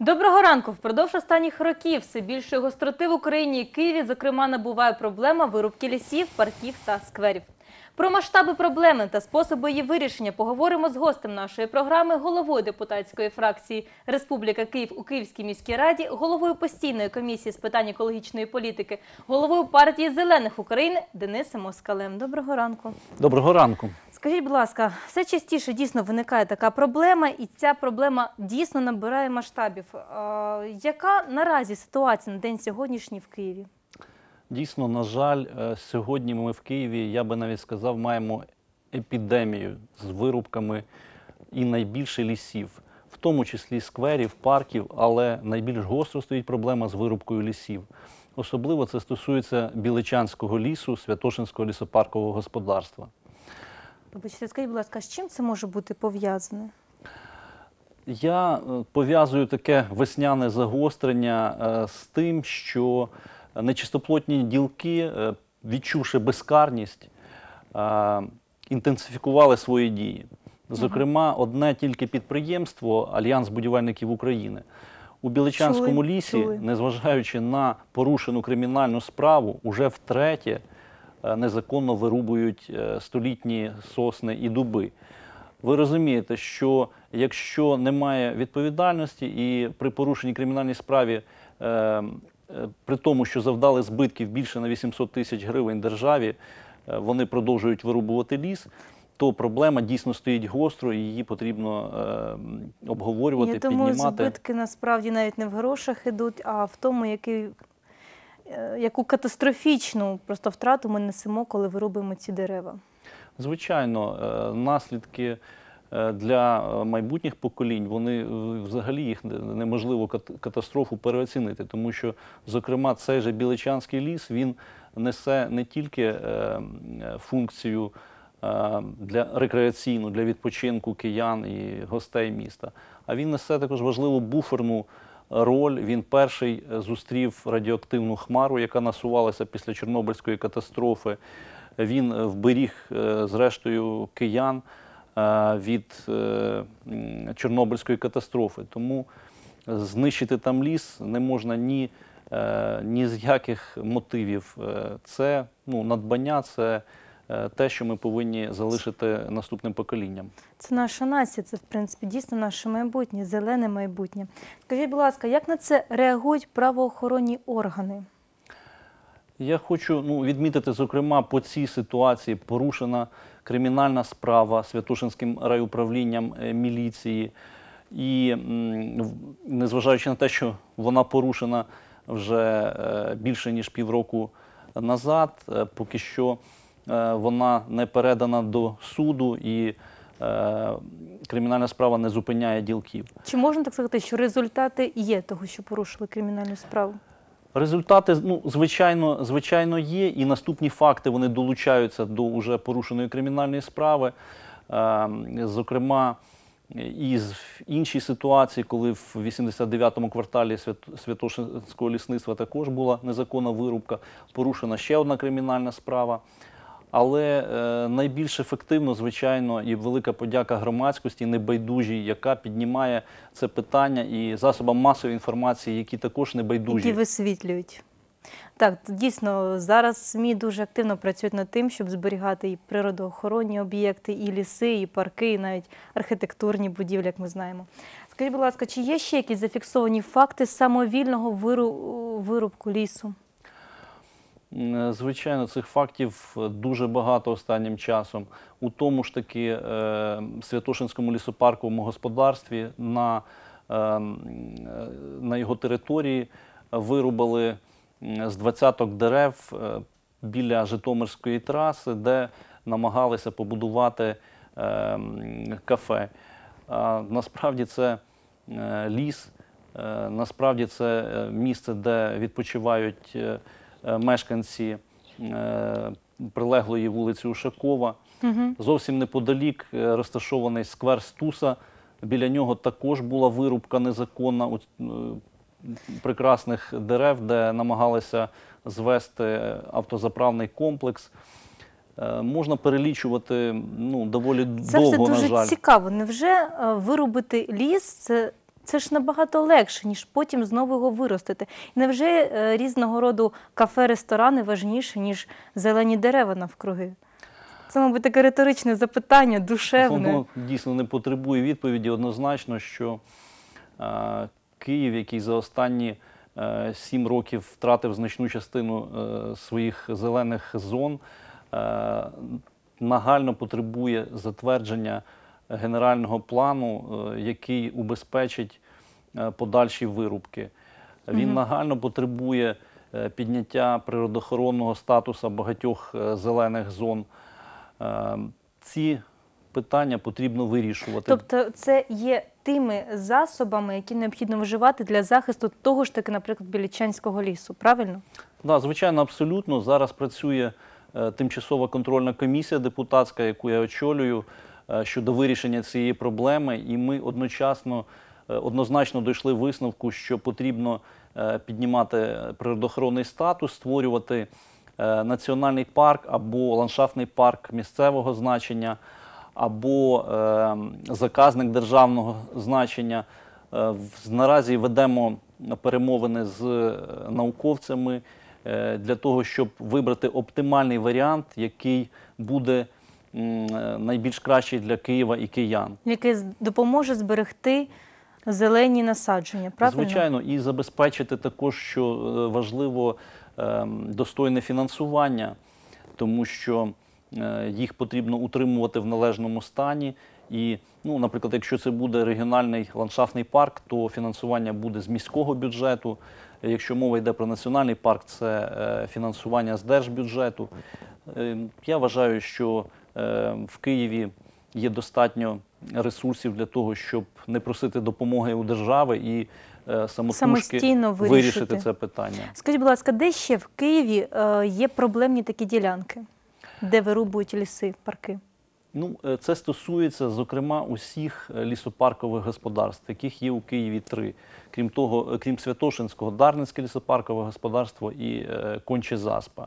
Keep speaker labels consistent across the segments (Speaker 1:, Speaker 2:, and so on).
Speaker 1: Доброго ранку. Впродовж останніх років все більше гостроти в Україні і Києві, зокрема, набуває проблема вирубки лісів, парків та скверів. Про масштаби проблеми та способи її вирішення поговоримо з гостем нашої програми, головою депутатської фракції Республіка Київ у Київській міській раді, головою постійної комісії з питань екологічної політики, головою партії зелених України Денисом Москалем. Доброго ранку.
Speaker 2: Доброго ранку.
Speaker 1: Скажіть, будь ласка, все частіше дійсно виникає така проблема, і ця проблема дійсно набирає масштабів. Яка наразі ситуація на день сьогоднішній в Києві?
Speaker 2: Дійсно, на жаль, е, сьогодні ми в Києві, я би навіть сказав, маємо епідемію з вирубками і найбільше лісів, в тому числі скверів, парків, але найбільш гостро стоїть проблема з вирубкою лісів. Особливо це стосується Біличанського лісу, Святошинського лісопаркового господарства.
Speaker 1: Вибачте, скажіть, будь ласка, з чим це може бути пов'язане?
Speaker 2: Я е, пов'язую таке весняне загострення е, з тим, що нечистоплотні ділки, е, відчувши безкарність, інтенсифікували свої дії. Зокрема, одне тільки підприємство Альянс будівельників України у Біличанському
Speaker 1: Чули,
Speaker 2: лісі,
Speaker 1: чули.
Speaker 2: незважаючи на порушену кримінальну справу, уже втретє незаконно вирубують е, столітні сосни і дуби. Ви розумієте, що якщо немає відповідальності і при порушенні кримінальній справі, е, е, при тому, що завдали збитків більше на 800 тисяч гривень державі, е, вони продовжують вирубувати ліс, то проблема дійсно стоїть гостро, і її потрібно е, обговорювати,
Speaker 1: Я думаю,
Speaker 2: піднімати.
Speaker 1: збитки насправді навіть не в грошах ідуть, а в тому, який, е, яку катастрофічну просто втрату ми несемо, коли вирубуємо ці дерева.
Speaker 2: Звичайно, е, наслідки е, для е, майбутніх поколінь, вони е, взагалі їх неможливо кат- катастрофу переоцінити, тому що, зокрема, цей же Біличанський ліс він несе не тільки е, е, функцію е, для рекреаційну, для відпочинку киян і гостей міста, а він несе також важливу буферну роль. Він перший е, зустрів радіоактивну хмару, яка насувалася після Чорнобильської катастрофи. Він е, вберіг, е, зрештою, киян від Чорнобильської катастрофи. Тому знищити там ліс не можна ні, ні з яких мотивів. Це ну, надбання, це те, що ми повинні залишити наступним поколінням.
Speaker 1: Це наша нація, це в принципі дійсно наше майбутнє, зелене майбутнє. Скажіть, будь ласка, як на це реагують правоохоронні органи?
Speaker 2: Я хочу ну, відмітити, зокрема, по цій ситуації порушена кримінальна справа Святошинським райуправлінням е, міліції. І незважаючи на те, що вона порушена вже е, більше ніж півроку назад, е, поки що е, вона не передана до суду і е, кримінальна справа не зупиняє ділків.
Speaker 1: Чи можна так сказати, що результати є того, що порушили кримінальну справу?
Speaker 2: Результати, ну, звичайно, звичайно, є, і наступні факти вони долучаються до уже порушеної кримінальної справи. Е, Зокрема, і з- іншій ситуації, коли в 89-му кварталі Свят- Святошинського лісництва також була незаконна вирубка, порушена ще одна кримінальна справа. Але е, найбільш ефективно, звичайно, і велика подяка громадськості, небайдужій, яка піднімає це питання, і засобам масової інформації, які також небайдужі.
Speaker 1: які висвітлюють. Так, дійсно, зараз СМІ дуже активно працюють над тим, щоб зберігати і природоохоронні об'єкти, і ліси, і парки, і навіть архітектурні будівлі, як ми знаємо. Скажіть, будь ласка, чи є ще якісь зафіксовані факти самовільного виру- вирубку лісу?
Speaker 2: М, Звичайно, цих фактів е, дуже багато останнім часом. У тому ж таки е, Святошинському лісопарковому господарстві на, е, е, на його території вирубали з двадцяток дерев е, біля Житомирської траси, де намагалися побудувати е, кафе. А насправді це е, ліс, е, насправді це е, місце, де відпочивають е, е, мешканці е, прилеглої вулиці Ушакова.
Speaker 1: Угу.
Speaker 2: Зовсім неподалік е, розташований сквер Стуса. Біля нього також була вирубка незаконна е, прекрасних дерев, де намагалися звести автозаправний комплекс. Е, Можна перелічувати ну, доволі
Speaker 1: Це
Speaker 2: довго,
Speaker 1: все
Speaker 2: на
Speaker 1: дуже цікаво. Невже е, вирубити ліс це Це ж набагато легше, ніж потім знову його виростити. Невже е, різного роду кафе-ресторани важніше, ніж зелені дерева навкруги? Це, мабуть, таке риторичне запитання, душевне.
Speaker 2: Воно дійсно не потребує відповіді. Однозначно, що е, Київ, який за останні е, сім років втратив значну частину е, своїх зелених зон, е, нагально потребує затвердження генерального плану, е, який убезпечить е, подальші вирубки. Він нагально потребує е, підняття природоохоронного статусу багатьох зелених зон. Ці питання потрібно вирішувати.
Speaker 1: Тобто це є тими засобами, які необхідно вживати для захисту того ж таки, наприклад, Білічанського лісу, правильно?
Speaker 2: Да, звичайно, абсолютно. Зараз працює тимчасова контрольна комісія депутатська, яку я очолюю щодо вирішення цієї проблеми. І ми одночасно е, однозначно дійшли висновку, що потрібно е, піднімати природоохоронний статус, створювати е, національний парк або ландшафтний парк місцевого значення, або е, заказник державного значення. Е, Наразі ведемо перемовини з е, науковцями е, для того, щоб вибрати оптимальний варіант, який буде е, найбільш кращий для Києва і киян.
Speaker 1: Який допоможе зберегти зелені насадження, правильно?
Speaker 2: Звичайно, і забезпечити також, що е, важливо ем, достойне фінансування, тому що е, їх потрібно утримувати в належному стані. І, ну, наприклад, якщо це буде регіональний ландшафтний парк, то фінансування буде з міського бюджету. Якщо мова йде про національний парк, це е, фінансування з держбюджету. Е, Я вважаю, що е, в Києві є достатньо ресурсів для того, щоб не просити допомоги у держави і е, самотужки
Speaker 1: Самостійно вирішити.
Speaker 2: вирішити це питання.
Speaker 1: Скажіть, будь ласка, де ще в Києві е, є проблемні такі ділянки, де вирубують ліси, парки?
Speaker 2: Ну, е, це стосується, зокрема, усіх е, лісопаркових господарств, яких є у Києві три. Крім того, е, крім Святошинського, Дарницьке лісопаркове господарство і е, Конче Заспа.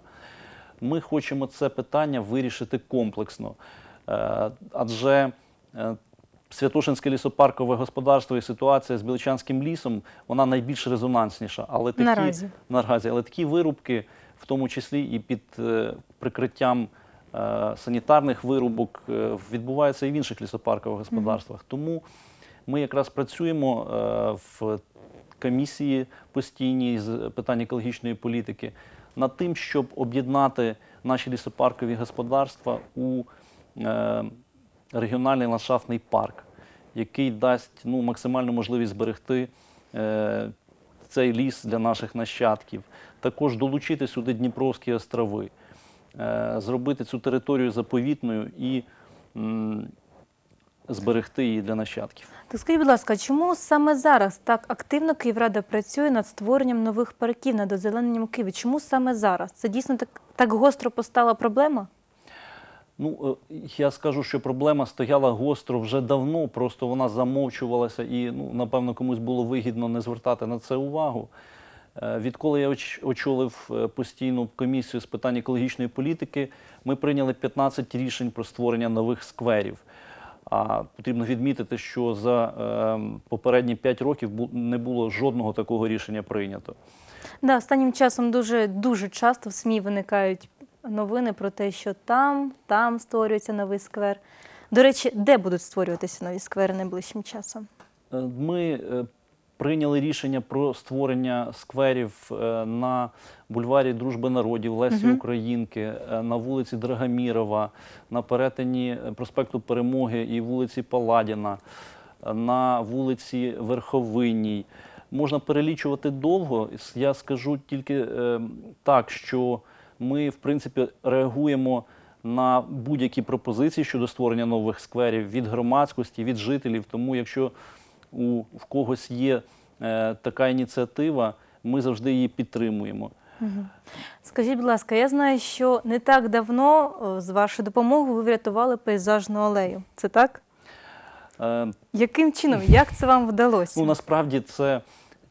Speaker 2: Ми хочемо це питання вирішити комплексно. Е, Адже е, Святошинське лісопаркове господарство і ситуація з Біличанським лісом вона найбільш резонансніша. Але такі,
Speaker 1: Наразі.
Speaker 2: наразі. Але такі вирубки, в тому числі і під е, прикриттям санітарних вирубок, відбуваються і в інших лісопаркових господарствах. Тому ми якраз працюємо в комісії постійній з питань екологічної політики над тим, щоб об'єднати наші лісопаркові господарства у е, регіональний ландшафтний парк, який дасть ну, максимальну можливість зберегти е, цей ліс для наших нащадків. Також долучити сюди Дніпровські острови, е, зробити цю територію заповітною і зберегти її для нащадків.
Speaker 1: Так скажіть, будь ласка, чому саме зараз так активно Київрада працює над створенням нових парків, над озелененням Києва? Чому саме зараз? Це дійсно так, так гостро постала проблема?
Speaker 2: Ну, е, я скажу, що проблема стояла гостро вже давно, просто вона замовчувалася і, ну, напевно, комусь було вигідно не звертати на це увагу. Е, Відколи я очолив е, постійну комісію з питань екологічної політики, ми прийняли 15 рішень про створення нових скверів. А потрібно відмітити, що за е, попередні 5 років не було жодного такого рішення прийнято.
Speaker 1: Да, останнім часом дуже дуже часто в СМІ виникають новини про те, що там, там створюється новий сквер. До речі, де будуть створюватися нові сквери найближчим часом?
Speaker 2: Е, Ми е, прийняли рішення про створення скверів е, на бульварі Дружби народів Лесі
Speaker 1: Мгм.
Speaker 2: Українки, е, на вулиці Драгомірова, на перетині е, проспекту Перемоги і вулиці Паладіна, на вулиці Верховинній. Можна перелічувати довго. Я скажу тільки так, що ми, в принципі, реагуємо на будь-які пропозиції щодо створення нових скверів від громадськості, від жителів. Тому, якщо у в когось є е, така ініціатива, ми завжди її підтримуємо.
Speaker 1: Скажіть, будь ласка, я знаю, що не так давно з вашою допомогою ви врятували пейзажну алею. Це так?
Speaker 2: Е,
Speaker 1: Яким чином? Як це вам вдалося?
Speaker 2: Ну, насправді це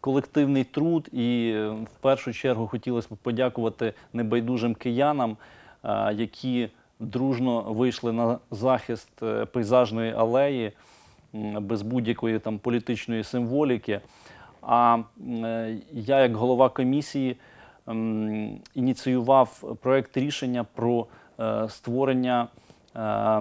Speaker 2: колективний труд, і е, в першу чергу хотілося б подякувати небайдужим киянам, е, які дружно вийшли на захист е, пейзажної алеї. Без будь-якої там політичної символіки. А е, я, як голова комісії, ініціював проект рішення про е, створення е,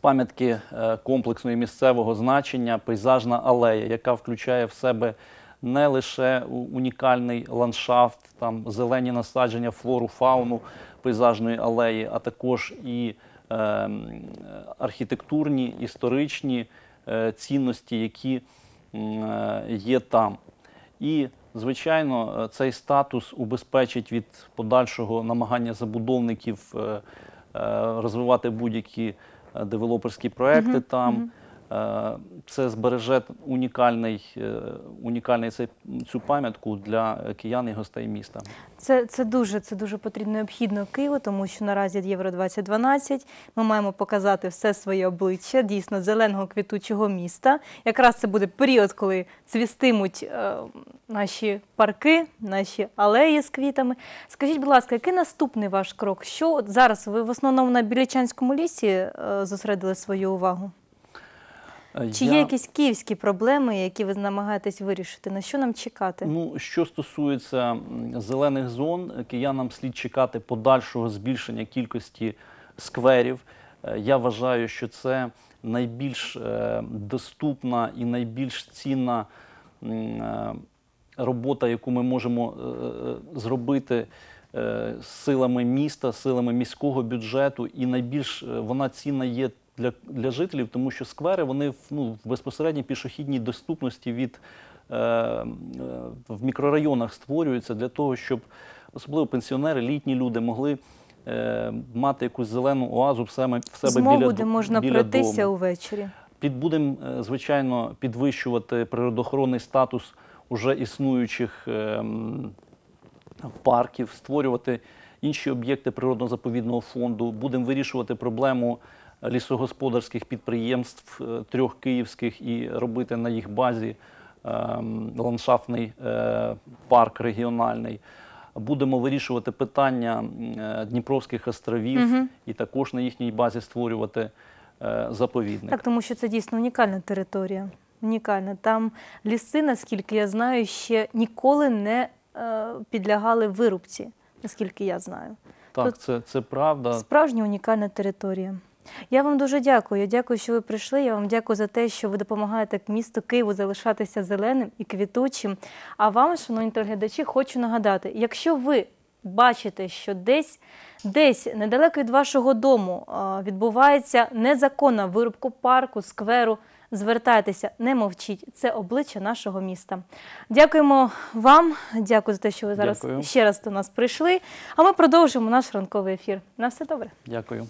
Speaker 2: пам'ятки комплексної місцевого значення пейзажна алея, яка включає в себе не лише унікальний ландшафт, там зелені насадження, флору, фауну пейзажної алеї, а також і архітектурні, історичні е, цінності, які е, є там. І, звичайно, е, цей статус убезпечить від подальшого намагання забудовників розвивати будь-які девелоперські проекти там. Е, Це збереже унікальний, е, унікальний цей, цю пам'ятку для е, киян і гостей міста.
Speaker 1: Це, це дуже це дуже потрібно необхідно Києву, тому що наразі Євро 2012 ми маємо показати все своє обличчя дійсно зеленого квітучого міста. Якраз це буде період, коли цвістимуть е, наші парки, наші алеї з квітами. Скажіть, будь ласка, який наступний ваш крок? Що от зараз ви в основному на Білічанському лісі е, зосередили свою увагу? Чи
Speaker 2: я-
Speaker 1: є якісь київські проблеми, які ви намагаєтесь вирішити? На що нам чекати?
Speaker 2: Ну, що стосується зелених зон, киянам слід чекати подальшого збільшення кількості скверів. Е, Я вважаю, що це найбільш е, доступна і найбільш цінна е, робота, яку ми можемо зробити силами міста, силами міського бюджету, і найбільш вона цінна є для, для жителів, тому що сквери вони в, ну, в безпосередній пішохідній доступності від е, е, в мікрорайонах створюються для того, щоб особливо пенсіонери, літні люди могли е, мати якусь зелену оазу в себе, в себе
Speaker 1: Змогу,
Speaker 2: біля,
Speaker 1: де можна
Speaker 2: біля
Speaker 1: пройтися
Speaker 2: дому.
Speaker 1: увечері.
Speaker 2: Під будемо, е, звичайно, підвищувати природоохоронний статус уже існуючих ем, парків, створювати інші об'єкти природно-заповідного фонду. Будемо вирішувати проблему лісогосподарських підприємств е, трьох київських і робити на їх базі ем, ландшафтний е, парк регіональний. Будемо вирішувати питання е, Дніпровських островів
Speaker 1: Мгм.
Speaker 2: і також на їхній базі створювати заповідник.
Speaker 1: Так, тому що це дійсно унікальна територія. Унікальна. Там ліси, наскільки я знаю, ще ніколи не підлягали вирубці, наскільки я знаю.
Speaker 2: Так,
Speaker 1: Тут
Speaker 2: це, це правда.
Speaker 1: Справжня унікальна територія. Я вам дуже дякую. Я дякую, що ви прийшли. Я вам дякую за те, що ви допомагаєте місту Києву залишатися зеленим і квітучим. А вам, шановні телеглядачі, хочу нагадати: якщо ви бачите, що десь, десь недалеко від вашого дому відбувається незаконна вирубка парку, скверу. Звертайтеся, не мовчіть. Це обличчя нашого міста. Дякуємо вам. Дякую за те, що ви зараз
Speaker 2: Дякую.
Speaker 1: ще раз до нас прийшли. А ми продовжимо наш ранковий ефір. На все добре.
Speaker 2: Дякую.